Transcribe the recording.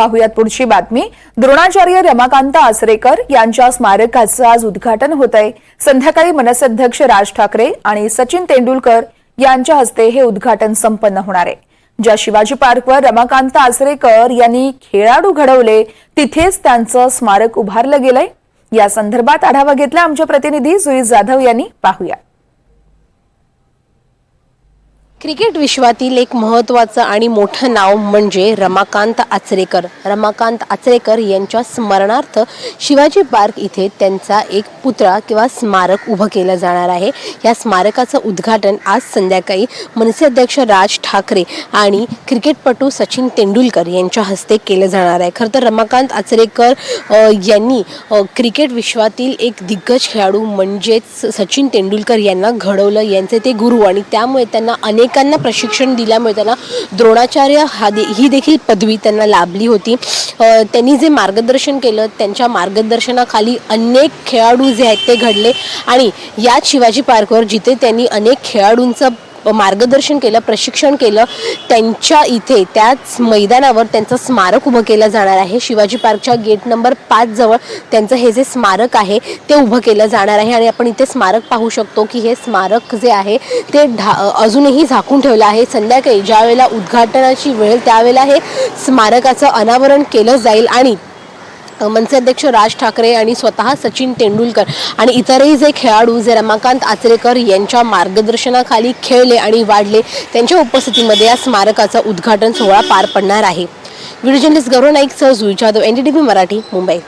पाहुयात पुढची बातमी. द्रोणाचार्य रमाकांत आसरेकर यांच्या स्मारकाचं आज उद्घाटन होत आहे संध्याकाळी मनसेध्यक्ष राज ठाकरे आणि सचिन तेंडुलकर यांच्या हस्ते हे उद्घाटन संपन्न होणार आहे. ज्या शिवाजी पार्कवर रमाकांत आसरेकर यांनी खेळाडू घडवले तिथेच त्यांचं स्मारक उभारलं गेलंय. या संदर्भात आढावा घेतला आमच्या प्रतिनिधी जुई जाधव यांनी. पाहूया क्रिकेट विश्वातील एक महत्त्वाचं आणि मोठं नाव म्हणजे रमाकांत आचरेकर. रमाकांत आचरेकर यांच्या स्मरणार्थ शिवाजी पार्क इथे त्यांचा एक पुतळा किंवा स्मारक उभं केलं जाणार आहे. या स्मारकाचं उद्घाटन आज संध्याकाळी मनसे अध्यक्ष राज ठाकरे आणि क्रिकेटपटू सचिन तेंडुलकर यांच्या हस्ते केलं जाणार आहे. खरं तर रमाकांत आचरेकर यांनी क्रिकेट विश्वातील एक दिग्गज खेळाडू म्हणजेच सचिन तेंडुलकर यांना घडवलं. यांचे ते गुरु आणि त्यामुळे त्यांना अनेक अनेकांना प्रशिक्षण दिल्यामुळे त्यांना द्रोणाचार्य हा दे ही देखील पदवी त्यांना लाभली होती. त्यांनी जे मार्गदर्शन केलं त्यांच्या मार्गदर्शनाखाली अनेक खेळाडू जे आहेत ते घडले आणि याच शिवाजी पार्कवर जिथे त्यांनी अनेक खेळाडूंचं मार्गदर्शन केलं प्रशिक्षण केलं त्यांच्या इथे त्याच मैदानावर त्यांचं स्मारक उभं केलं जाणार आहे. शिवाजी पार्कच्या गेट नंबर पाच जवळ त्यांचं हे जे स्मारक आहे ते उभं केलं जाणार आहे. आणि आपण इथे स्मारक पाहू शकतो की हे स्मारक जे आहे ते ढा अजूनही झाकून ठेवलं आहे. संध्याकाळी ज्यावेळेला उद्घाटनाची वेळ त्यावेळेला हे स्मारकाचं अनावरण केलं जाईल आणि मनसे अध्यक्ष राज ठाकरे आणि स्वतः सचिन तेंडुलकर आणि इतरही जे खेळाडू जे रमाकांत आचरेकर यांच्या मार्गदर्शनाखाली खेळले आणि वाढले त्यांच्या उपस्थितीमध्ये या स्मारकाचा उद्घाटन सोहळा पार पडणार आहे. Video journalist Gaurav नाईकसह Jui Jadhav N D T V Marathi Mumbai.